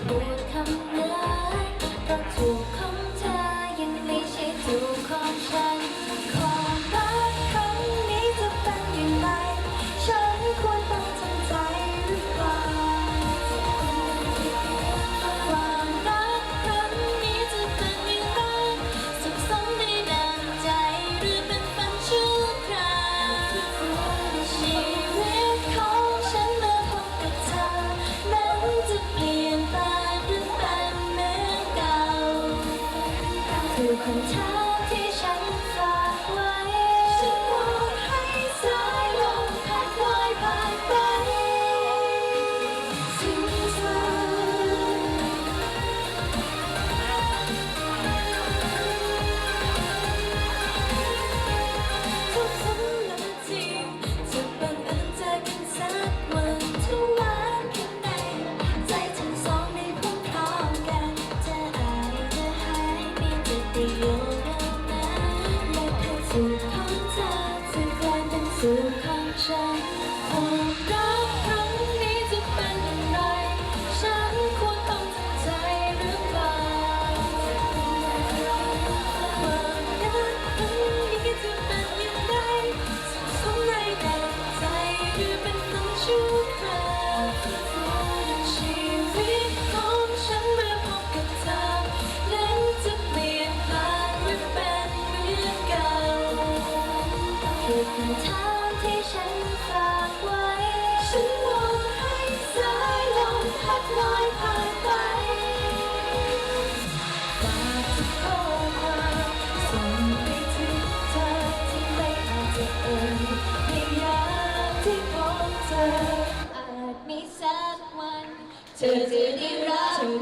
พูดคำนั้นเพราะถูก 很惨。 อาจมีสักวัน เธอจะได้รับ